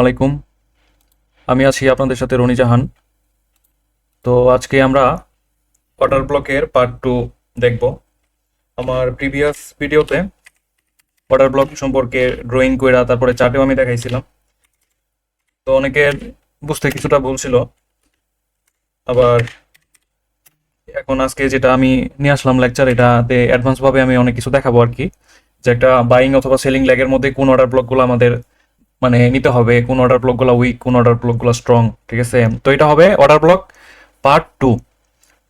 আলাইকুম। আমি আছি আপনাদের সাথে রনি জাহান। তো আজকে আমরা ওয়াটার ব্লকের পার্ট টু দেখব। আমার প্রিভিয়াস ভিডিওতে ওয়াটার ব্লক সম্পর্কে ড্রয়িং কইরা তারপরে চার্টেও আমি দেখাইছিলাম। তো অনেকের বুঝতে কিছুটা ভুল ছিল। আবার এখন আজকে যেটা আমি নিয়ে আসলাম লেকচার এটাতে অ্যাডভান্স ভাবে আমি অনেক কিছু দেখাবো আর কি। যে একটা বাইং অথবা সেলিং ল্যাগের মধ্যে কোন অর্ডার ব্লকগুলো আমাদের মানে নিতে হবে, কোন অর্ডার ব্লকগুলো উইক কোন অর্ডার ব্লকগুলো স্ট্রং ঠিক আছে? তো এটা হবে অর্ডার ব্লক পার্ট টু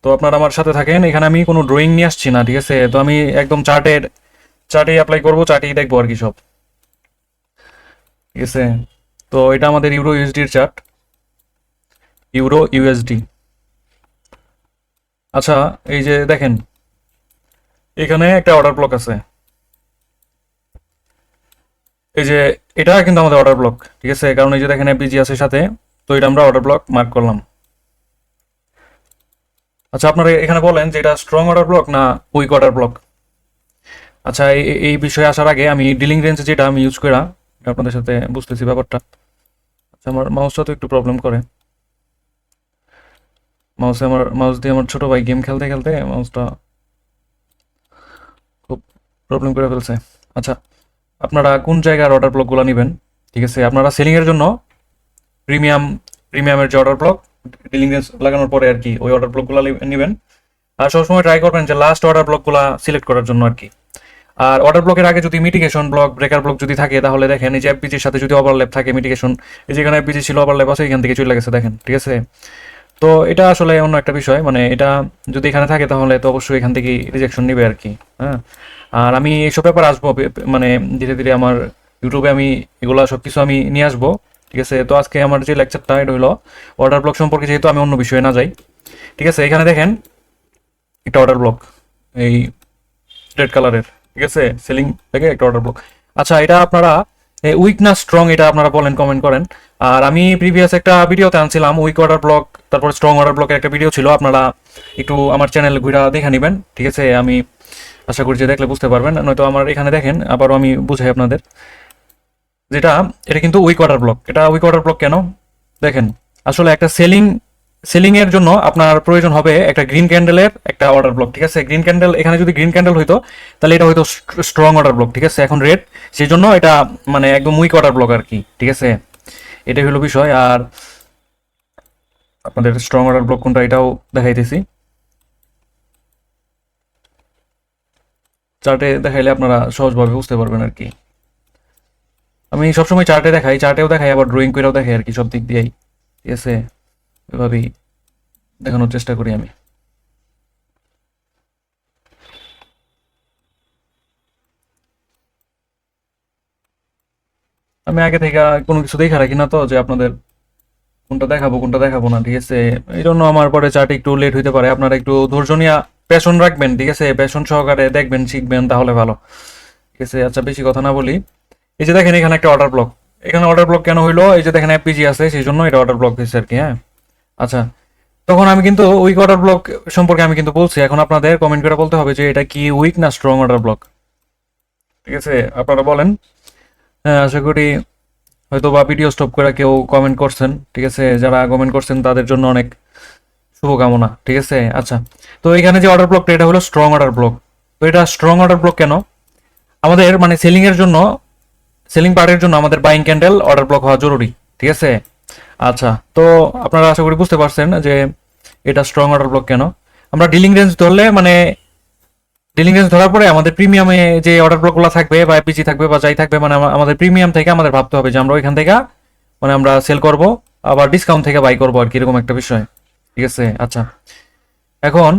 তো আপনারা আমার সাথে থাকেন, এখানে আমি কোনো ড্রয়িং নিয়ে আসছি না, ঠিক আছে? তো আমি একদম চার্টের চার্টে অ্যাপ্লাই করব চার্টেই দেখব আর কি সব। ঠিক আছে? তো এটা আমাদের ইউরো ইউএসডির চার্ট ইউরো ইউএসডি আচ্ছা এই যে দেখেন, এখানে একটা অর্ডার ব্লক আছে। এই যে এটা কিন্তু আমাদের অর্ডার ব্লক ঠিক আছে? কারণ এই যে দেখেন এপিজি আছে সাথে, তো এটা আমরা অর্ডার ব্লক মার্ক করলাম। আচ্ছা আপনারা এখানে বলেন যে এটা স্ট্রং অর্ডার ব্লক না উইক অর্ডার ব্লক আচ্ছা এই বিষয়ে আসার আগে আমি ডিলিং রেঞ্জ যেটা আমি ইউজ করা আপনাদের সাথে বুঝতেছি ব্যাপারটা। আচ্ছা আমার মাউসটা তো একটু প্রবলেম করে। মাউসে আমার মাউস দিয়ে আমার ছোট ভাই গেম খেলতে খেলতে মাউসটা খুব প্রবলেম করে ফেলছে। আচ্ছা আপনারা কোন জায়গার অর্ডার ব্লকগুলো নেবেন? ঠিক আছে, আপনারা সেলিংয়ের জন্য প্রিমিয়াম প্রিমিয়ামের যে অর্ডার ব্লক ডিলিং লাগানোর পরে আর কি ওই অর্ডার ব্লকগুলো নেবেন। আর সবসময় ট্রাই করবেন যে লাস্ট অর্ডার ব্লকগুলো সিলেক্ট করার জন্য আর কি। আর অর্ডার ব্লকের আগে যদি মিটিগেশন ব্লক ব্রেকার ব্লক যদি থাকে, তাহলে দেখেন এই যে এফবিজির সাথে যদি ওভারল্যাপ থাকে মিটিগেশন এই যেখানে এফবিজি ছিল ওভারল্যাপ আছে, এখান থেকে চলে গেছে, দেখেন, ঠিক আছে? তো এটা আসলে অন্য একটা বিষয়। মানে এটা যদি এখানে থাকে তাহলে তো অবশ্যই এখান থেকে রিজেকশন নেবে আর কি হ্যাঁ? আর আমি এইসব ব্যাপার আসব মানে ধীরে ধীরে আমার ইউটিউবে আমি এগুলো সব কিছু আমি নিয়ে আসব, ঠিক আছে? তো আজকে আমার যে লেকচারটা এটা হলো অর্ডার ব্লক সম্পর্কে, যেহেতু আমি অন্য বিষয়ে না যাই, ঠিক আছে? এখানে দেখেন, একটা অর্ডার ব্লক এই রেড কালারের ঠিক আছে? সেলিং থেকে একটা অর্ডার ব্লক আচ্ছা এটা আপনারা উইক না স্ট্রং এটা আপনারা বলেন কমেন্ট করেন। আর আমি প্রিভিয়াস একটা ভিডিওতে আনছিলাম উইক অর্ডার ব্লক তারপর স্ট্রং অর্ডার ব্লকের একটা ভিডিও ছিল, আপনারা একটু আমার চ্যানেল ঘুরা দেখে নেবেন, ঠিক আছে? আমি আশা করি যে দেখলে বুঝতে পারবেন, নয়তো আমার এখানে দেখেন, আবারও আমি বুঝাই আপনাদের। যেটা, এটা কিন্তু উইক অর্ডার ব্লক এটা উইক অর্ডার ব্লক কেন? দেখেন, আসলে একটা সেলিং সেলিং এর জন্য আপনার প্রয়োজন হবে একটা গ্রিন ক্যান্ডেলের একটা অর্ডার ব্লক ঠিক আছে? গ্রিন ক্যান্ডেল এখানে যদি গ্রিন ক্যান্ডেল হইতো, তাহলে এটা হয়তো স্ট্রং অর্ডার ব্লক ঠিক আছে? এখন রেড সেই জন্য এটা মানে একদম উইক অর্ডার ব্লক আর কি, ঠিক আছে? এটাই হলো বিষয়। আর আপনাদের স্ট্রং অর্ডার ব্লক কোনটা, এটাও দেখাইতেছি। চার্টে দেখাইলে আপনারা সহজভাবে বুঝতে পারবেন আর কি। আমি সবসময় চার্টে দেখাই চার্টেও দেখাই, আবার ড্রয়িং করেও দেখাই আর কি, সব দিক দিয়েই, ঠিক আছে? এভাবেই দেখানোর চেষ্টা করি আমি। আমি আগে থেকে কোনো কিছু দেখা রাখি না তো, যে আপনাদের কোনটা দেখাবো কোনটা দেখাবো না, ঠিক আছে? এই জন্য আমার পরে চার্ট একটু লেট হইতে পারে। আপনারা একটু ধৈর্য নিয়ে প্যাশন রাখবেন, ঠিক আছে? প্যাশন সহকারে দেখবেন, শিখবেন, তাহলে ভালো। ঠিক আছে আচ্ছা বেশি কথা না বলি। এই যে দেখেন, এখানে একটা অর্ডার ব্লক এখানে অর্ডার ব্লক কেন হইল? এই যে দেখেন এফপিজি আছে, সেই জন্য এটা অর্ডার ব্লক হয়েছে আর কি হ্যাঁ? আচ্ছা তখন আমি কিন্তু উইক অর্ডার ব্লক সম্পর্কে আমি কিন্তু বলছি। এখন আপনাদের কমেন্ট করে বলতে হবে যে এটা কি উইক না স্ট্রং অর্ডার ব্লক ঠিক আছে, আপনারা বলেন। আশা করি হয়তো বা ভিডিও স্টপ করে কেউ কমেন্ট করছেন। ঠিক আছে, যারা কমেন্ট করছেন তাদের জন্য অনেক শুভকামনা। ঠিক আছে আচ্ছা তো এখানে যে অর্ডার ব্লকটা এটা হলো স্ট্রং অর্ডার ব্লক তো এটা স্ট্রং অর্ডার ব্লক কেন? আমাদের মানে সেলিং এর জন্য সেলিং পার্টের জন্য আমাদের বাইং ক্যান্ডেল অর্ডার ব্লক হওয়া জরুরি। ঠিক আছে আচ্ছা তো আপনারা আশা করি বুঝতে পারছেন যে এটা স্ট্রং অর্ডার ব্লক কেন? আমরা ডিলিং রেঞ্জ ধরলে মানে ডিলিং রেঞ্জ ধরার পরে আমাদের প্রিমিয়ামে যে অর্ডার ব্লকগুলো থাকবে বা এপিজি থাকবে বা যাই থাকবে মানে আমাদের প্রিমিয়াম থেকে আমাদের ভাবতে হবে যে আমরা ওইখান থেকে মানে আমরা সেল করব, আবার ডিসকাউন্ট থেকে বাই করব আর কি, এরকম একটা বিষয়। ঠিক আছে? আচ্ছা। এখন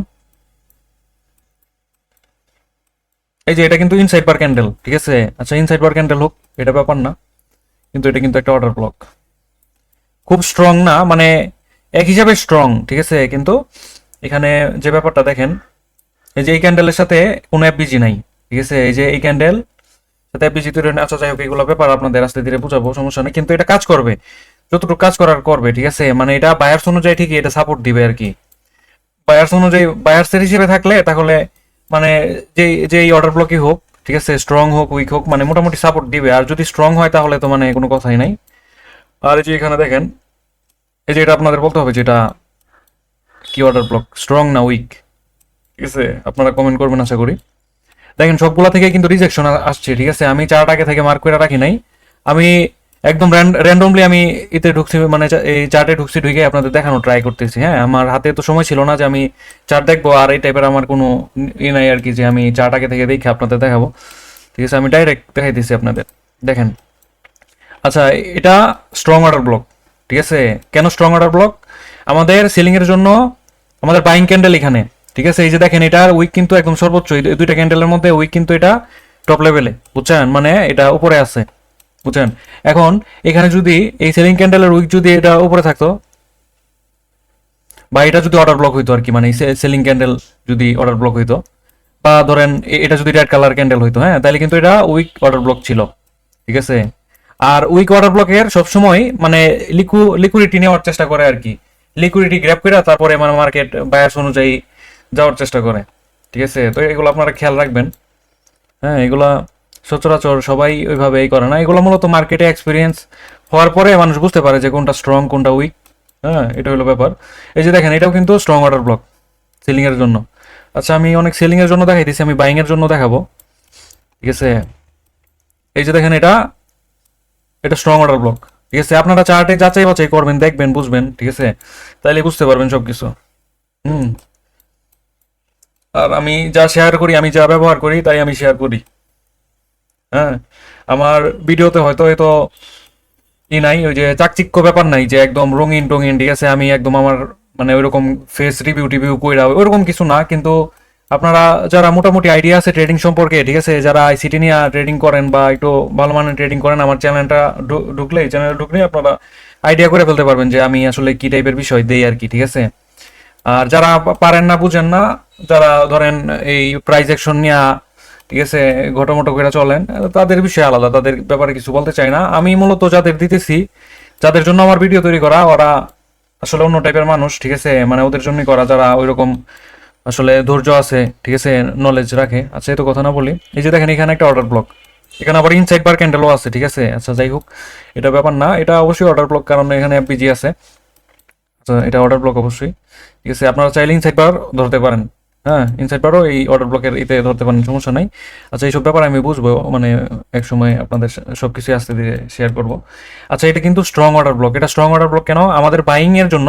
এই যে এটা কিন্তু ইনসাইড বার ক্যান্ডেল ঠিক আছে? আচ্ছা ইনসাইড বার ক্যান্ডেল হোক, এটা ব্যাপার না, কিন্তু এটা কিন্তু একটা অর্ডার ব্লক খুব স্ট্রং না মানে এক হিসাবে স্ট্রং ঠিক আছে? কিন্তু এখানে যে ব্যাপারটা দেখেন, এই যে এই ক্যান্ডেলের সাথে কোনো এফবিজি নাই, ঠিক আছে? এই যে এই ক্যান্ডেল সাথে এফবিজি তৈরি। আচ্ছা যাই হোক, এগুলো ব্যাপার আপনাদের আস্তে ধীরে বুঝাবো, সমস্যা নেই। কিন্তু এটা কাজ করবে, যতটুকু কাজ করার করবে, ঠিক আছে? মানে এটা বায়ার্স অনুযায়ী ঠিকই এটা সাপোর্ট দিবে আর কি। বায়ার্স অনুযায়ী বায়ার্সের হিসেবে থাকলে তাহলে মানে যে যে এই অর্ডার ব্লকই হোক, ঠিক আছে? স্ট্রং হোক উইক হোক মানে মোটামুটি সাপোর্ট দিবে। আর যদি স্ট্রং হয় তাহলে তো মানে কোনো কথাই নাই। আর এই যে এখানে দেখেন, এই যে এটা আপনাদের বলতে হবে যেটা কি অর্ডার ব্লক স্ট্রং না উইক ঠিক আছে, আপনারা কমেন্ট করবেন আশা করি। দেখেন, সবগুলা থেকে কিন্তু রিজেকশন আসছে, ঠিক আছে? আমি চারটা আগে থেকে মার্ক করে রাখি নাই। আমি একদম র্যান্ডমলি আমি এতে ঢুকছি মানে এই চার্টে ঢুকছি, ঢুকে আপনাদের দেখানো ট্রাই করতেছি হ্যাঁ? আমার হাতে তো সময় ছিল না যে আমি চার্ট দেখব, আর এই টাইপের আমার কোনো ই নাই আর কি যে আমি চার্ট আগে থেকে দেখে আপনাদের দেখাবো। ঠিক আছে, আমি ডাইরেক্ট দেখাই দিচ্ছি আপনাদের। দেখেন আচ্ছা এটা স্ট্রং অর্ডার ব্লক ঠিক আছে? কেন স্ট্রং অর্ডার ব্লক আমাদের সেলিং এর জন্য আমাদের বাইং ক্যান্ডেল এখানে, ঠিক আছে? এই যে দেখেন, এটার উইক কিন্তু একদম সর্বোচ্চ, এই দুইটা ক্যান্ডেলের মধ্যে উইক কিন্তু এটা টপ লেভেলে বুঝছেন? মানে এটা উপরে আছে, বুঝছেন? এখন, এখানে যদি এই সেলিং ক্যান্ডেলের উইক যদি এটা উপরে থাকতো, বা এটা যদি অর্ডার ব্লক হইতো আর কি মানে সেলিং ক্যান্ডেল যদি অর্ডার ব্লক হইতো, বা ধরেন এটা যদি রেড কালার ক্যান্ডেল হইতো হ্যাঁ? তাহলে কিন্তু এটা উইক অর্ডার ব্লক ছিল, ঠিক আছে? আর উইক অর্ডার ব্লকের সবসময় মানে লিকু লিকুইডিটি নেওয়ার চেষ্টা করে আর কি। লিকুইডিটি গ্র্যাপ করে তারপরে মানে মার্কেট বায়াস অনুযায়ী যাওয়ার চেষ্টা করে। ঠিক আছে? তো এগুলো আপনারা খেয়াল রাখবেন। হ্যাঁ এগুলা সচরাচর সবাই ওইভাবে এই করে না। এগুলো মূলত মার্কেটে এক্সপিরিয়েন্স হওয়ার পরে মানুষ বুঝতে পারে যে কোনটা স্ট্রং কোনটা উইক হ্যাঁ এটা হলো ব্যাপার। এই যে দেখেন, এটাও কিন্তু স্ট্রং অর্ডার ব্লক সেলিং এর জন্য। আচ্ছা আমি অনেক সেলিং এর জন্য দেখাই দিচ্ছি আমি বাইং এর জন্য দেখাবো। ঠিক আছে? এই যে দেখেন, এটা এটা স্ট্রং অর্ডার ব্লক ঠিক আছে? আপনারা চার্টে যাচাই বাছাই করবেন, দেখবেন, বুঝবেন, ঠিক আছে? তাইলে বুঝতে পারবেন সবকিছু। হুম। আর আমি যা শেয়ার করি, আমি যা ব্যবহার করি, তাই আমি শেয়ার করি। হ্যাঁ? আমার ভিডিওতে হয়তো হয়তো ই নাই, ওই যে চাকচিক্য ব্যাপার নাই, যে একদম রঙিন টঙিন ঠিক আছে? আমি একদম আমার মানে ওইরকম ফেস রিভিউ টিভিউ কইরা, ওইরকম কিছু না, কিন্তু আপনারা যারা মোটামুটি আইডিয়া আছে ট্রেডিং সম্পর্কে, ঠিক আছে, যারা আইসিটি নিয়ে ট্রেডিং করেন বা একটু ভালো মানের ট্রেডিং করেন, আমার চ্যানেলটা ঢুকলে চ্যানেলে ঢুকলে আপনারা আইডিয়া করে ফেলতে পারবেন যে আমি আসলে কি টাইপের বিষয় দেই আর কি, ঠিক আছে? আর যারা পারেন না, বুঝেন না, যারা ধরেন এই প্রাইজ অ্যাকশন নিয়ে, ঠিক আছে, ঘটমটো করে চলেন, তাদের বিষয়ে আলাদা, তাদের ব্যাপারে কিছু বলতে চাই না। আমি মূলত যাদের দিতেছি, যাদের জন্য আমার ভিডিও তৈরি করা, ওরা আসলে অন্য টাইপের মানুষ, ঠিক আছে মানে ওদের জন্যই করা, যারা ওইরকম আসলে ধৈর্য আছে, ঠিক আছে? নলেজ রাখে। আচ্ছা এই তো কথা না বলি। এই যে দেখেন, এখানে একটা অর্ডার ব্লক এখানে আবার ইনসাইড বার ক্যান্ডেলও আছে, ঠিক আছে? আচ্ছা যাই হোক, এটা ব্যাপার না। এটা অবশ্যই অর্ডার ব্লক কারণ এখানে পিজি আছে। আচ্ছা এটা অর্ডার ব্লক অবশ্যই। ঠিক আছে, আপনারা চাইলে ইনসাইড বার ধরতে পারেন। হ্যাঁ ইনসাইড বারও এই অর্ডার ব্লকের এতে ধরতে পারেন, সমস্যা নাই। আচ্ছা এইসব ব্যাপার আমি বুঝব মানে এক সময় আপনাদের সব কিছু আস্তে ধীরে শেয়ার করব। আচ্ছা এটা কিন্তু স্ট্রং অর্ডার ব্লক এটা স্ট্রং অর্ডার ব্লক কেন? আমাদের বাইং এর জন্য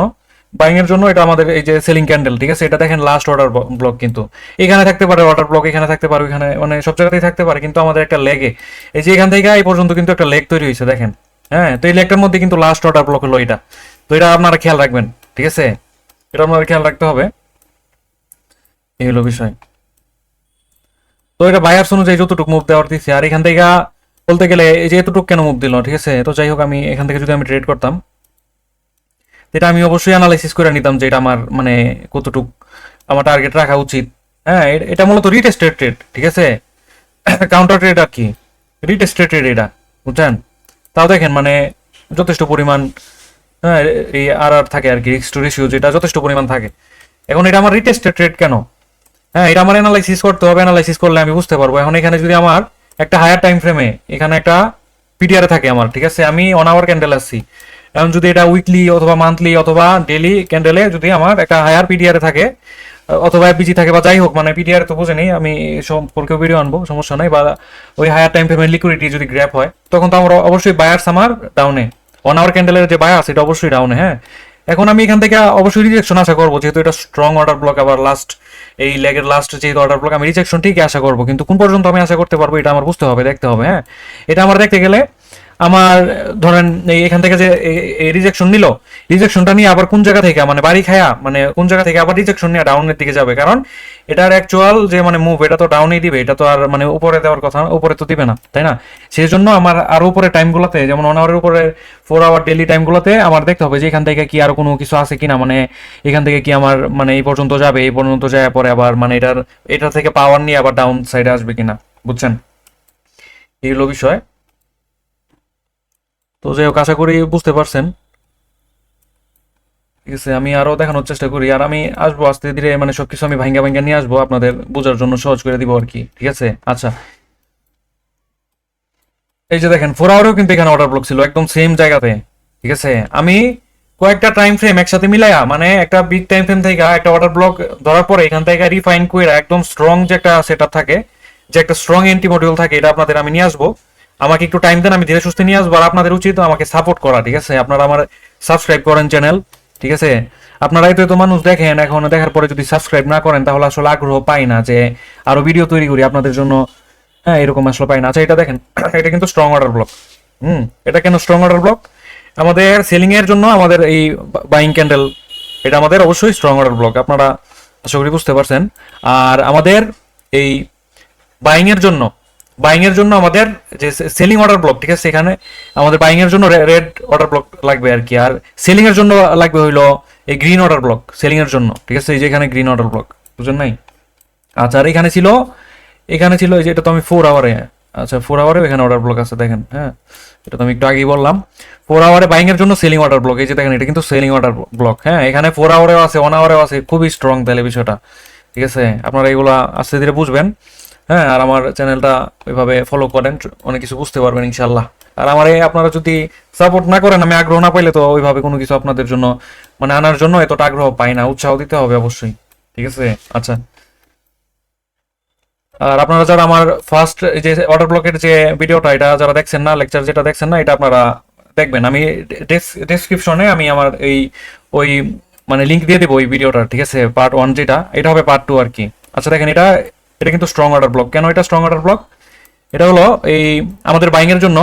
বাইং এর জন্য এটা আমাদের এই যে সেলিং ক্যান্ডেল ঠিক আছে? এটা দেখেন লাস্ট অর্ডার ব্লক কিন্তু। এখানে থাকতে পারে অর্ডার ব্লক এখানে থাকতে পারে এখানে মানে সব জায়গাতেই থাকতে পারে, কিন্তু আমাদের একটা লেগে এই যে এখান থেকে এই পর্যন্ত কিন্তু একটা লেগ তৈরি হয়েছে, দেখেন। হ্যাঁ তো এই লেগটার মধ্যে কিন্তু লাস্ট অর্ডার ব্লক হলো এটা। তো এটা আপনারা খেয়াল রাখবেন, ঠিক আছে? এটা আপনাদের খেয়াল রাখতে হবে। এই হলো বিষয়। তো এটা বায়ার্স অনুযায়ী যতটুকু মুভ দেওয়ার দিচ্ছে আর এখান থেকে বলতে গেলে এই যে এতটুকু কেন মুভ দিল, ঠিক আছে? তো যাই হোক, আমি এখান থেকে যদি আমি ট্রেড করতাম এটা আমি অবশ্যই অ্যানালাইসিস করে নিতাম যে এটা আমার মানে কতটুক আমার টার্গেট রাখা উচিত। হ্যাঁ এটা মূলত রিটেস্টেড ট্রেড ঠিক আছে? কাউন্টার ট্রেড আর কি? রিটেস্টেড ট্রেড এটা, বুঝছেন? তাও দেখেন মানে যথেষ্ট পরিমাণ হ্যাঁ এই আর আর থাকে আর কি রিক্স টু রেশিও যেটা, যথেষ্ট পরিমাণ থাকে। এখন এটা আমার রিটেস্টেড ট্রেড কেন? হ্যাঁ এটা আমার অ্যানালাইসিস করতে হবে অ্যানালাইসিস করলে আমি বুঝতে পারব। এখন এখানে যদি আমার একটা হায়ার টাইম ফ্রেমে এখানে একটা পিডিআর থাকে আমার, ঠিক আছে? আমি অন আওয়ার ক্যান্ডেল আসছি। এখন যদি এটা উইকলি অথবা মান্থলি অথবা ডেলি ক্যান্ডেলে যদি আমার একটা হায়ার পিডিআরে থাকে অথবা এপিজি থাকে বা যাই হোক মানে পিডিআর তো বুঝেনি, আমি সম্পর্কে ভিডিও আনব, সমস্যা নাই, বা ওই হায়ার টাইম ফ্রেমের লিকুইডিটি যদি গ্র্যাপ হয়, তখন তো আমার অবশ্যই বায়ার্স আমার ডাউনে ওয়ান আওয়ার ক্যান্ডেলের যে বায়ার্স এটা অবশ্যই ডাউনে হ্যাঁ। এখন আমি এখান থেকে অবশ্যই রিজেকশন আশা করব, যেহেতু এটা স্ট্রং অর্ডার ব্লক আবার লাস্ট এই লেগের লাস্ট যেহেতু অর্ডার ব্লক আমি রিজেকশন ঠিকই আশা করব, কিন্তু কোন পর্যন্ত আমি আশা করতে পারব, এটা আমার বুঝতে হবে, দেখতে হবে হ্যাঁ। এটা আমার দেখতে গেলে আমার, ধরেন এখান থেকে যে রিজেকশন নিল রিজেকশনটা নিয়ে আবার কোন জায়গা থেকে? মানে বাড়ি খায়া মানে কোন জায়গা থেকে আবার রিজেকশন নিয়ে ডাউনের দিকে যাবে? কারণ এটার অ্যাকচুয়াল যে মানে মুভ এটা তো ডাউনেই দিবে, এটা তো আর মানে উপরে দেওয়ার কথা উপরে তো দিবে না, তাই না? সেই জন্য আমার আরও উপরে টাইমগুলোতে যেমন ওয়ান আওয়ারের উপরে ফোর আওয়ার ডেলি টাইমগুলোতে আমার দেখতে হবে যে এখান থেকে কি আর কোনো কিছু আছে কিনা মানে এখান থেকে কি আমার মানে এই পর্যন্ত যাবে, এই পর্যন্ত যায় পরে আবার মানে এটার, এটা থেকে পাওয়ার নিয়ে আবার ডাউন সাইডে আসবে কিনা, বুঝছেন? এই হলো বিষয়। তো যাই হোক আশা করি বুঝতে পারছেন। ঠিক আছে, আমি আরও দেখানোর চেষ্টা করি। আর আমি আসব, আস্তে ধীরে মানে সবকিছু আমি ভাঙ্গা ভাঙ্গা নিয়ে আসব, আপনাদের বোঝার জন্য সহজ করে দিব আর কি। ঠিক আছে? আচ্ছা। এই যে দেখেন ফোর আওয়ারেও কিন্তু এখানে অর্ডার ব্লক ছিল, একদম সেম জায়গাতে। ঠিক আছে? আমি কয়েকটা টাইম ফ্রেম একসাথে মিলাইয়া মানে একটা বিগ টাইম ফ্রেম থেকে একটা ওয়াটার ব্লক ধরার পরে এখান থেকে রিফাইন করে একদম স্ট্রং যে একটা সেটআপ থাকে, যে একটা স্ট্রং এন্টি মডিউল থাকে, এটা আপনাদের আমি নিয়ে আসব। আমাকে একটু টাইম দেন, আমি ধীরে সুস্থে নিয়ে আসব। আর আপনাদের উচিত আমাকে সাপোর্ট করা, ঠিক আছে? আপনারা আমার সাবস্ক্রাইব করেন চ্যানেল ঠিক আছে? আপনারাই তো এত মানুষ দেখেন, এখন দেখার পরে যদি সাবস্ক্রাইব না করেন, তাহলে আসলে আগ্রহ পাই না যে আরও ভিডিও তৈরি করি আপনাদের জন্য। হ্যাঁ এরকম আসলে পাই না। আচ্ছা এটা দেখেন, এটা কিন্তু স্ট্রং অর্ডার ব্লক হুম, এটা কেন স্ট্রং অর্ডার ব্লক আমাদের সেলিং এর জন্য আমাদের এই বাইং ক্যান্ডেল এটা আমাদের অবশ্যই স্ট্রং অর্ডার ব্লক আপনারা আশা করি বুঝতে পারছেন। আর আমাদের এই বাইং এর জন্য বাইং এর জন্য আমাদের যে সেলিং অর্ডার ব্লক ঠিক আছে? এখানে আমাদের বাইং এর জন্য রেড অর্ডার ব্লক লাগবে আর কি। আর সেলিং এর জন্য লাগবে হইল এই গ্রিন অর্ডার ব্লক সেলিং এর জন্য, ঠিক আছে? এই যে এখানে গ্রিন অর্ডার ব্লক বুঝলেন নাই? আচ্ছা আর এখানে ছিল এখানে ছিল এই যে এটা তো আমি ফোর আওয়ারে আচ্ছা ফোর আওয়ারে এখানে অর্ডার ব্লক আছে, দেখেন হ্যাঁ? এটা তো আমি একটু আগেই বললাম। ফোর আওয়ারে বাইং এর জন্য সেলিং অর্ডার ব্লক এই যে দেখেন, এটা কিন্তু সেলিং অর্ডার ব্লক হ্যাঁ? এখানে ফোর আওয়ারেও আছে ওয়ান আওয়ারেও আছে, খুবই স্ট্রং তাহলে বিষয়টা, ঠিক আছে? আপনারা এগুলা আস্তে ধীরে বুঝবেন। হ্যাঁ আর আমার চ্যানেলটা ওইভাবে ফলো করেন, অনেক কিছু বুঝতে পারবেন ইনশাল্লাহ আর আমার এই আপনারা যদি সাপোর্ট না করেন, আমি আগ্রহ না পাইলে তো ওইভাবে কোনো কিছু আপনাদের জন্য মানে আনার জন্য এতটা আগ্রহ পাই না, উৎসাহ দিতে হবে অবশ্যই, ঠিক আছে? আচ্ছা। আর আপনারা যারা আমার ফার্স্ট যে অর্ডার ব্লকের যে ভিডিওটা এটা যারা দেখছেন না লেকচার যেটা দেখছেন না, এটা আপনারা দেখবেন। আমি ডেসক্রিপশনে আমি আমার এই, ওই মানে লিঙ্ক দিয়ে দেবো ওই ভিডিওটা ঠিক আছে? পার্ট ওয়ান যেটা, এটা হবে পার্ট টু আর কি। আচ্ছা দেখেন এটা এটা কিন্তু স্ট্রং অর্ডার ব্লক কেন এটা স্ট্রং অর্ডার ব্লক এটা হলো এই আমাদের বাইং এর জন্য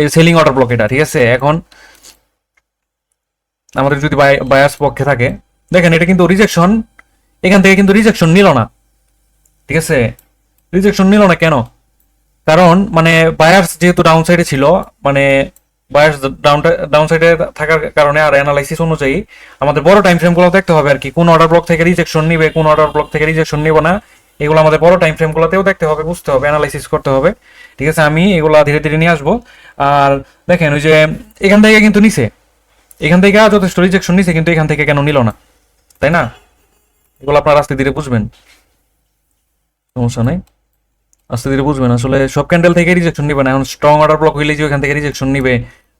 এই সেলিং অর্ডার ব্লক এটা, ঠিক আছে? এখন আমাদের যদি বায়াস পক্ষে থাকে, দেখেন এটা কিন্তু রিজেকশন এখান থেকে কিন্তু রিজেকশন নিল না। ঠিক আছে? রিজেকশন নিল না কেন? কারণ মানে বায়ার্স যেহেতু ডাউন সাইডে ছিল মানে বায়ার্স ডাউন ডাউন সাইডে থাকার কারণে আর অ্যানালাইসিস অনুযায়ী আমাদের বড় টাইম ফ্রেমগুলো দেখতে হবে আর কি, কোন অর্ডার ব্লক থেকে রিজেকশন নিবে, কোন অর্ডার ব্লক থেকে রিজেকশন নিব না। এগুলো আমাদের বড় টাইম ফ্রেমগুলোতেও দেখতে হবে, বুঝতে হবে অ্যানালাইসিস করতে হবে। ঠিক আছে, আমি এগুলো ধীরে ধীরে নিয়ে আসব। আর দেখেন, ওই যে এখান থেকে কিন্তু নিছে এখান থেকে যথেষ্ট রিজেকশন নিছে, কিন্তু এখান থেকে কেন নিল না? তাই না? এগুলো আপনার আস্তে ধীরে বুঝবেন। সমস্যা নেই। আস্তে ধীরে বুঝবেন, আসলে সব ক্যান্ডেল থেকে রিজেকশন নিবে না। এখন স্ট্রং অর্ডার ব্লক হইলে যে ওখান থেকে রিজেকশন নিবে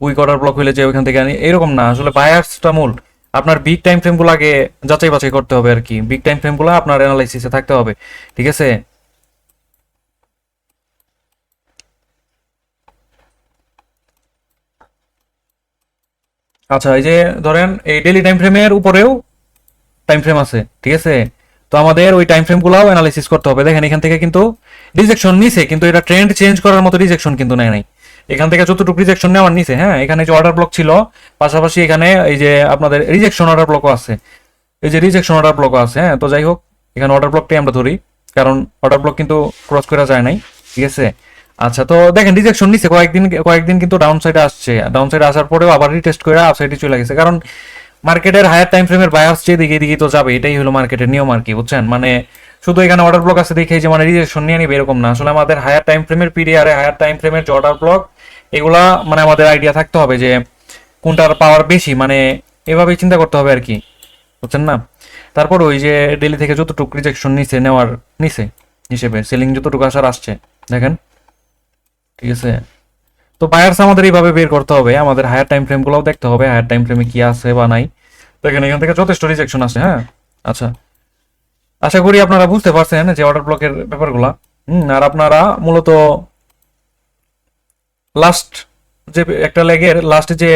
উইক অর্ডার ব্লক হইলে যে ওখান থেকে এরকম না। আসলে বায়ার্সটা মূল। আপনার বিগ টাইম ফ্রেমগুলো আগে যাচাই বাছাই করতে হবে আর কি। বিগ টাইম ফ্রেমগুলো আপনার অ্যানালাইসিসে থাকতে হবে, ঠিক আছে? আচ্ছা এই যে ধরেন এই ডেলি টাইম ফ্রেমের উপরেও টাইম ফ্রেম আছে, ঠিক আছে? তো আমাদের ওই টাইম ফ্রেমগুলোও অ্যানালাইসিস করতে হবে। দেখেন, এখান থেকে কিন্তু রিজেকশন নিছে, কিন্তু এটা ট্রেন্ড চেঞ্জ করার মতো রিজেকশন কিন্তু নেয় নাই। এখান থেকে যতটুকু রিজেকশন নেওয়ার নিছে হ্যাঁ? এখানে যে অর্ডার ব্লক ছিল, পাশাপাশি এখানে এই যে আপনাদের রিজেকশন অর্ডার ব্লকও আছে। এই যে রিজেকশন অর্ডার ব্লকও আছে হ্যাঁ? তো যাই হোক, এখানে অর্ডার ব্লকটাই আমরা ধরি, কারণ অর্ডার ব্লক কিন্তু ক্রস করা যায় নাই, ঠিক আছে? আচ্ছা তো দেখেন রিজেকশন নিছে, কয়েকদিন কয়েকদিন কিন্তু ডাউন সাইডে আসছে। ডাউন সাইডে আসার পরেও আবার রিটেস্ট করে আপ সাইডে চলে গেছে। কারণ মার্কেটের হায়ার টাইম ফ্রেমের বায়ার্স যেদিকে এদিকে তো যাবে, এটাই হলো মার্কেটের নিয়ম আর কি, বুঝছেন? মানে শুধু এখানে অর্ডার ব্লক আছে দেখে যে মানে রিজেকশন নিয়ে নিবে, এরকম না। আসলে আমাদের হায়ার টাইম ফ্রেমের পিরিয়ারে হায়ার টাইম ফ্রেমের যে অর্ডার ব্লক এগুলা মানে আমাদের আইডিয়া থাকতে হবে যে কোনটার পাওয়ার বেশি মানে এভাবেই চিন্তা করতে হবে আর কি। বুঝছেন না? তারপর ওই যে ডেলি থেকে যতটুকু রিজেকশন নিছে, নেওয়ার নিছে হিসেবে সেলিং যতটুকু আসার আসছে, দেখেন? ঠিক আছে? তো বায়ার্স আমাদের এইভাবে বের করতে হবে, আমাদের হায়ার টাইম ফ্রেমগুলোও দেখতে হবে হায়ার টাইম ফ্রেমে কি আছে বা নাই। দেখেন, এখান থেকে যথেষ্ট রিজেকশন আছে হ্যাঁ? আচ্ছা। আশা করি আপনারা বুঝতে পারছেন যে অর্ডার ব্লকের ব্যাপারগুলা। হুম, আর আপনারা মূলত লাস্ট যে একটা লেগের লাস্ট যে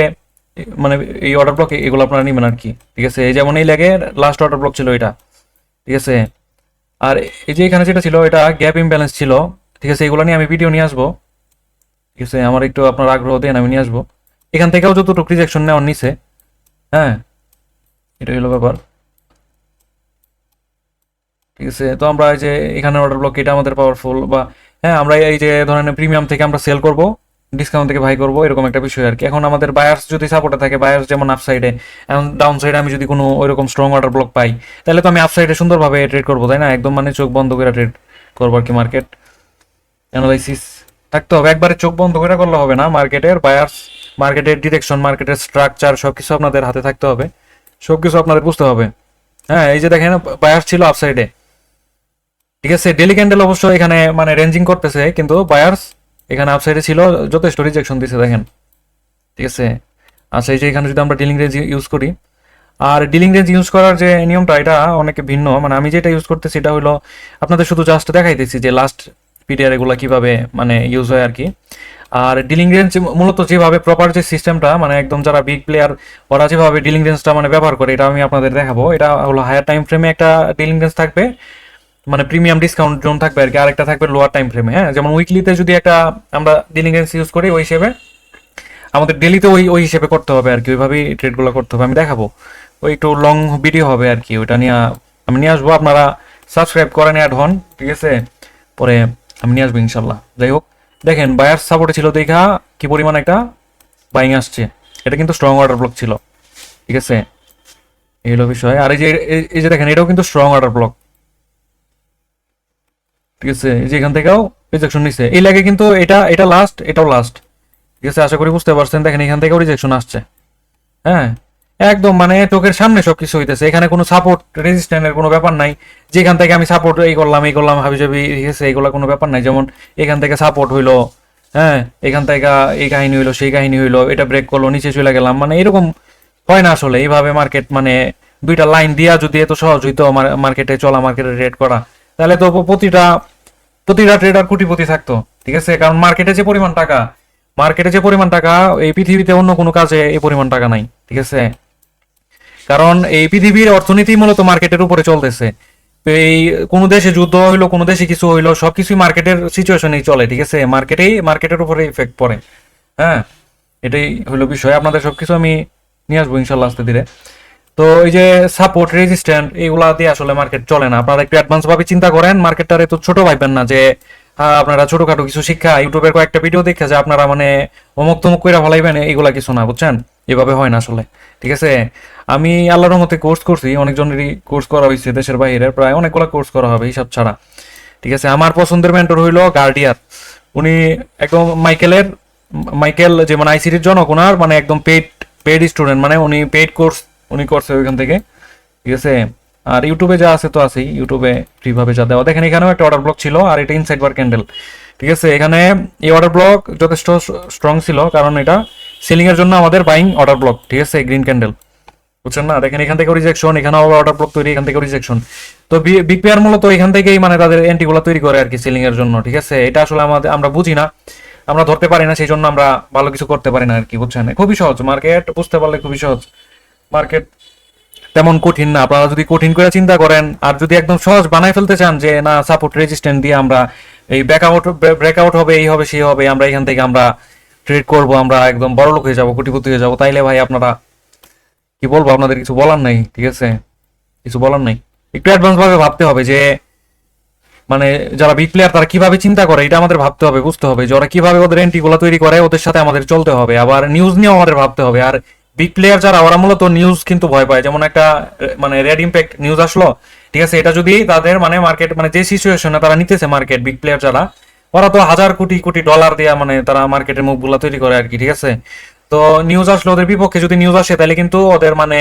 মানে এই অর্ডার ব্লক এগুলো আপনারা নেবেন আর কি ঠিক আছে? এই যেমন এই লেগের লাস্ট অর্ডার ব্লক ছিল এটা, ঠিক আছে? আর এই যে এখানে যেটা ছিল, এটা গ্যাপ ইমব্যালেন্স ছিল, ঠিক আছে? এগুলো নিয়ে আমি ভিডিও নিয়ে আসব, ঠিক আছে? আমার একটু আপনার আগ্রহ দেন, আমি নিয়ে আসব। এখান থেকেও যতটুকু রিজেকশন নেওয়ার নিছে হ্যাঁ? এটা হলো ব্যাপার। ঠিক আছে? তো আমরা এই যে এখানে অর্ডার ব্লক এটা আমাদের পাওয়ারফুল বা হ্যাঁ আমরা এই যে ধরেন প্রিমিয়াম থেকে আমরা সেল করব ডিসকাউন্ট থেকে ভাই করব, এরকম একটা বিষয় আর কি। এখন আমাদের বায়ার্স যদি সাপোর্টে থাকে বায়ার্স যেমন আপ সাইডে এখন ডাউন সাইডে আমি যদি কোনো ওইরকম স্ট্রং অর্ডার ব্লক পাই, তাহলে তো আমি আপ সাইডে সুন্দরভাবে ট্রেড করব, তাই না? একদম মানে চোখ বন্ধ করে ট্রেড করব আর কি মার্কেট অ্যানালাইসিস থাকতে হবে। একবারে চোখ বন্ধ করে করলে হবে না। মার্কেটের বায়ার্স মার্কেটের ডিরেকশন মার্কেটের স্ট্রাকচার সবকিছু আপনাদের হাতে থাকতে হবে। সবকিছু আপনাদের বুঝতে হবে। হ্যাঁ এই যে দেখেন বায়ার্স ছিল আপ সাইডে ঠিক আছে? ডেলি ক্যান্ডেল অবশ্য এখানে মানে রেঞ্জিং করতেছে, কিন্তু বায়ার্স এখানে আপসাইডে ছিল, যথেষ্ট রিজেকশন দিছে, দেখেন। ঠিক আছে? আচ্ছা এই যে এখানে যদি আমরা ডিলিং রেঞ্জ ইউজ করি, আর ডিলিং রেঞ্জ ইউজ করার যে নিয়মটা, এটা অনেকে ভিন্ন। মানে আমি যেটা ইউজ করতেছি, এটা হলো আপনাদের শুধু জাস্ট দেখাইতেছি যে লাস্ট পিডিআর এগুলো কীভাবে মানে ইউজ হয় আর কি আর ডিলিং রেঞ্জ মূলত যেভাবে প্রপার যে সিস্টেমটা মানে একদম যারা বিগ প্লেয়ার ওরা যেভাবে ডিলিং রেঞ্জটা মানে ব্যবহার করে, এটা আমি আপনাদের দেখাবো। এটা হলো হায়ার টাইম ফ্রেমে একটা ডিলিং রেঞ্জ থাকবে। মানে প্রিমিয়াম ডিসকাউন্ট জোন থাকবে আর কি, আরেকটা থাকবে লোয়ার টাইম ফ্রেমে হ্যাঁ? যেমন উইকলিতে যদি একটা আমরা ডিলিং রেঞ্জ ইউজ করি, ওই হিসেবে আমাদের ডেলিতে ওই ওই হিসেবে করতে হবে আর কি, ওইভাবেই ট্রেডগুলো করতে হবে। আমি দেখাবো। ওই একটু লং ভিডিও হবে আর কি, ওইটা নিয়ে আমি নিয়ে আসব। আপনারা সাবস্ক্রাইব করেন অ্যাড হন, ঠিক আছে? পরে আমি নিয়ে আসব ইনশাল্লাহ। যাই হোক, দেখেন বায়ার সাপোর্টে ছিল দেখা কি পরিমাণ একটা বাইং আসছে। এটা কিন্তু স্ট্রং অর্ডার ব্লক ছিল, ঠিক আছে? এই হলো বিষয়। আর এই যে এই যে দেখেন, এটাও কিন্তু স্ট্রং অর্ডার ব্লক ঠিক আছে, এই যে এখান থেকেও রিজেকশন নিছে। এই লাগে কিন্তু এটা এটা লাস্ট এটাও লাস্ট ঠিক আছে, আশা করি বুঝতে পারছেন। দেখেন, এখান থেকেও রিজেকশন আসছে। হ্যাঁ? একদম মানে চোখের সামনে সবকিছু হইতেছে। এখানে কোনো সাপোর্ট রেজিস্ট্যান্টের কোনো ব্যাপার নাই। যেখান থেকে আমি সাপোর্ট এই করলাম এই করলাম হাবি জাবি আছে এইগুলো কোনো ব্যাপার নাই। যেমন এখান থেকে সাপোর্ট হইল হ্যাঁ? এখান থেকে এই কাহিনী হইল, সেই কাহিনী হইল, এটা ব্রেক করল, নিচে চলে গেলাম। মানে এরকম হয় না আসলে। এইভাবে মার্কেট মানে দুইটা লাইন দিয়া যদি এত সহজ হইতো মার্কেটে চলা মার্কেটে রেড করা, তাহলে তো প্রতিটা প্রতিটা ট্রেডার কোটিপতি থাকতো, ঠিক আছে? কারণ মার্কেটে যে পরিমাণ টাকা মার্কেটে যে পরিমাণ টাকা, এই পৃথিবীতে অন্য কোনো কাজে এই পরিমাণ টাকা নাই, ঠিক আছে? কারণ এই পৃথিবীর অর্থনীতি মূলত মার্কেটের উপরে চলতেছে। এই কোনো দেশে যুদ্ধ হইল, কোনো দেশে কিছু হইল, সবকিছুই মার্কেটের সিচুয়েশনেই চলে, ঠিক আছে? মার্কেটেই মার্কেটের উপরে ইফেক্ট পড়ে হ্যাঁ? এটাই হলো বিষয়। আপনাদের সবকিছু আমি নিয়ে আসব ইনশাল্লাহ আস্তে ধীরে। তো এই যে সাপোর্ট রেজিস্ট্যান্ট এগুলা দিয়ে আসলে মার্কেট চলে না। আপনারা একটু অ্যাডভান্স ভাবে চিন্তা করেন মার্কেটটারে তো ছোট ভাববেন না যে আপনারা ছোটখাটো কিছু শিক্ষা, ইউটিউবের কয়েকটা ভিডিও দেখে যে আপনারা মানে অমুক তমুক করে ভালাইবেন এগুলা কিছু না, বুঝছেন? এভাবে হয় না আসলে, ঠিক আছে? আমি আল্লাহর মতে কোর্স করছি, অনেকজনেরই কোর্স করা হয়েছে দেশের বাইরে, প্রায় অনেকগুলো কোর্স করা হবে হিসাব ছাড়া, ঠিক আছে? আমার পছন্দের মেন্টর হইল গার্ডিয়ার উনি একদম মাইকেলের মাইকেল যে মানে আইসিটির জনক, ওনার মানে একদম পেড পেড স্টুডেন্ট মানে উনি পেড কোর্স উনি করছে ওইখান থেকে। ঠিক আছে? আর ইউটিউবে যা আছে তো আছেই। ইউটিউবে ফ্রিভাবে যা দেওয়া। দেখেন, এখানেও একটা অর্ডার ব্লক ছিল, আর এটা ইনসাইড বার ক্যান্ডেল ঠিক আছে? এখানে এই অর্ডার ব্লক যথেষ্ট স্ট্রং ছিল, কারণ এটা সেলিং এর জন্য আমাদের বাইং অর্ডার ব্লক ঠিক আছে? গ্রিন ক্যান্ডেল বুঝছেন না? দেখেন, এখান থেকে রিজেকশন এখানে আবার অর্ডার ব্লক তৈরি, এখান থেকে রিজেকশন তো বিগ পেয়ার মূলত এখান থেকেই মানে তাদের এন্টিগুলো তৈরি করে আর কি সেলিং এর জন্য। ঠিক আছে? এটা আসলে আমাদের, আমরা বুঝি না। আমরা ধরতে পারি না সেই জন্য আমরা ভালো কিছু করতে পারি না আর কি, বুঝছেন? খুবই সহজ। মার্কেট বুঝতে পারলে খুবই সহজ। মার্কেট তেমন কঠিন না। আপনারা যদি কঠিন করে চিন্তা করেন আর যদি একদম সহজ বানাই ফেলতে চান যে, না সাপোর্ট রেজিস্ট্যান্ট দিয়ে আমরা এই ব্রেকআউট ব্রেকআউট হবে, এই হবে সেই হবে, আমরা এখান থেকে আমরা ট্রেড করব, আমরা একদম বড় লোক হয়ে যাব, কোটিপতি হয়ে যাব, তাইলে ভাই আপনারা কি বলব? আপনাদের কিছু বলার নাই, ঠিক আছে? কিছু বলার নাই। একটু অ্যাডভান্স ভাবে ভাবতে হবে যে মানে যারা বিগ প্লেয়ার তারা কীভাবে চিন্তা করে, এটা আমাদের ভাবতে হবে, বুঝতে হবে যে ওরা কীভাবে ওদের এন্ট্রি গুলো তৈরি করে, ওদের সাথে আমাদের চলতে হবে। আবার নিউজ নিয়েও আমাদের ভাবতে হবে। আর বিগ প্লেয়ার যারা, ওরা মূলত নিউজ কিন্তু ভয় পায়। যেমন একটা মানে রেড ইম্প্যাক্ট নিউজ আসলো, ঠিক আছে? এটা যদি তাদের মানে মার্কেট মানে যে সিচুয়েশনে তারা নিতেছে মার্কেট বিগ প্লেয়ার যারা, ওরা তো হাজার কোটি কোটি ডলার দেয়া মানে তারা মার্কেটের মুখগুলা তৈরি করে আর কি, ঠিক আছে? তো নিউজ আসলে, ওদের বিপক্ষে যদি নিউজ আসে, তাহলে কিন্তু ওদের মানে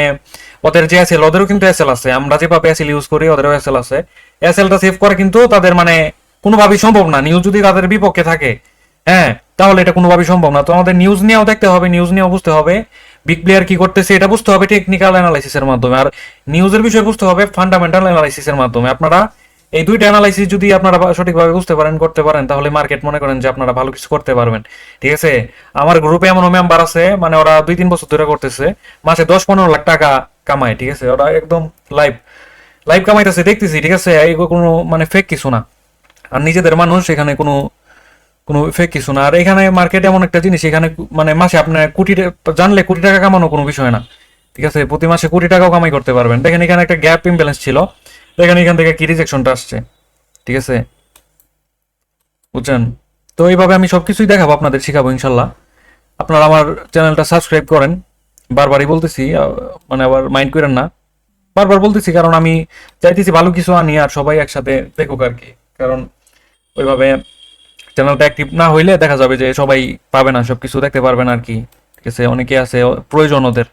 ওদের যে এসএল ওদেরও কিন্তু এসএল আছে। আমরা যেভাবে এসএল ইউজ করি, ওদেরও এসএল আছে। এসএলটা সেভ করা কিন্তু তাদের মানে কোনোভাবেই সম্ভব না। নিউজ যদি তাদের বিপক্ষে থাকে হ্যাঁ তাহলে এটা কোনোভাবেই সম্ভব না। তো আমাদের নিউজ নিয়েও দেখতে হবে নিউজ নিয়েও বুঝতে হবে বিগ প্লেয়ার কি করতেছে, এটা বুঝতে হবে টেকনিক্যাল অ্যানালাইসিসের মাধ্যমে। আর নিউজের বিষয় বুঝতে হবে ফান্ডামেন্টাল অ্যানালাইসিসের মাধ্যমে। আপনারা এই দুইটা অ্যানালাইসিস যদি আপনারা সঠিকভাবে বুঝতে পারেন, করতে পারেন, তাহলে মার্কেট মনে করেন যে আপনারা ভালো কিছু করতে পারবেন। ঠিক আছে? আমার গ্রুপে এমন মেম্বার আছে মানে ওরা দুই তিন বছর ধরে করতেছে। মাসে দশ পনেরো লাখ টাকা কামায়, ঠিক আছে? ওরা একদম লাইভ লাইভ কামাইতেছে, দেখতেছি, ঠিক আছে? এই কোনো মানে ফেক কিছু না। আর নিজেদের মানুষ এখানে কোনো কোনো ফেক কিছু না। আর এখানে মার্কেট এমন একটা জিনিস, এখানে মানে মাসে আপনার কোটি জানলে কোটি টাকা কামানো কোনো বিষয় না। ঠিক আছে? প্রতি মাসে কোটি টাকাও কামাই করতে পারবেন। দেখেন এখানে একটা গ্যাপ ইমব্যালেন্স ছিল। দেখেন এখান থেকে কি রিজেকশনটা আসছে। ঠিক আছে? বুঝছেন? তো এইভাবে আমি সবকিছুই দেখাবো আপনাদের, শেখাবো ইনশাল্লাহ। আপনারা আমার চ্যানেলটা সাবস্ক্রাইব করেন। বারবারই বলতেছি মানে আবার মাইন্ড করেন না। বারবার বলতেছি, কারণ আমি চাইতেছি ভালো কিছু আনি আর সবাই একসাথে দেখুক আর কি। কারণ ওইভাবে চ্যানেলটা অ্যাক্টিভ না হইলে দেখা যাবে যে সবাই পাবে না, সবকিছু দেখতে পারবে না আর কি। ঠিক আছে, অনেকে আছে প্রয়োজন ওদের।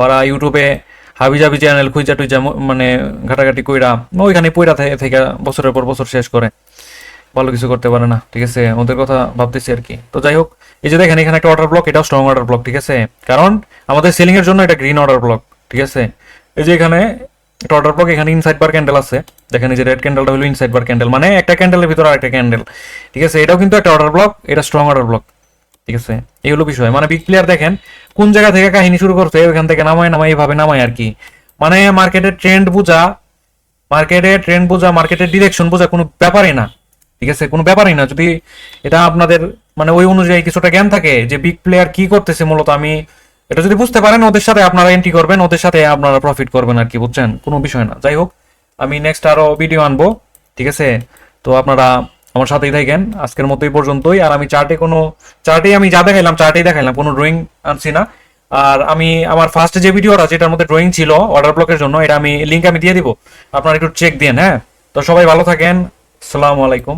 ওরা ইউটিউবে হাবি জাবি চ্যানেল খুঁজা টুইজা মানে ঘাটাঘাটি কইরা ওইখানে পইরা থেকে বছরের পর বছর শেষ করে। ভালো কিছু করতে পারে না, ঠিক আছে, ওদের কথা ভাবতেছি আর কি। তো যাই হোক, এই যে দেখেন, এখানে একটা অর্ডার ব্লক এটাও স্ট্রং অর্ডার ব্লক ঠিক আছে? কারণ আমাদের সেলিং এর জন্য এটা গ্রিন অর্ডার ব্লক ঠিক আছে? এই যে এখানে একটা অর্ডার ব্লক এখানে ইনসাইড বার ক্যান্ডেল আছে। দেখেন এই যে রেড ক্যান্ডেলটা হলো ইনসাইড বার ক্যান্ডেল মানে একটা ক্যান্ডেলের ভিতরে আরেকটা ক্যান্ডেল ঠিক আছে, এটাও কিন্তু একটা অর্ডার ব্লক এটা স্ট্রং অর্ডার ব্লক ঠিক আছে, এই হলো বিষয়। মানে বিগ প্লেয়ার দেখেন, কোন জায়গা থেকে কাহিনী শুরু করছে, ওইখান থেকে নামায় নামায়, এইভাবে নামায় আর কি। মানে মার্কেটের ট্রেন্ড বোঝা মার্কেটে ট্রেন্ড বোঝা মার্কেটের ডিরেকশন বোঝা কোনো ব্যাপারই না। ঠিক আছে, কোনো ব্যাপারই না। যদি এটা আপনাদের মানে ওই অনুযায়ী কিছুটা জ্ঞান থাকে যে বিগ প্লেয়ার কি করতেছে, মূলত আমি এটা যদি বুঝতে পারেন, ওদের সাথে আপনারা এন্ট্রি করবেন, ওদের সাথে আপনারা প্রফিট করবেন আর কি, বুঝছেন? কোনো বিষয় না। যাই হোক, আমি নেক্সট আরও ভিডিও আনব, ঠিক আছে? তো আপনারা আমার সাথেই থাকেন। আজকের মতো এই পর্যন্তই। আর আমি চার্টে কোনো চার্টে আমি যা দেখাইলাম চার্টেই দেখাইলাম, কোনো ড্রয়িং আনছি না। আর আমি আমার ফার্স্ট যে ভিডিওটা যেটার মধ্যে ড্রয়িং ছিল অর্ডার ব্লকের জন্য, এটা আমি লিঙ্ক আমি দিয়ে দিব। আপনারা একটু চেক দিন হ্যাঁ? তো সবাই ভালো থাকেন। আসসালামু আলাইকুম।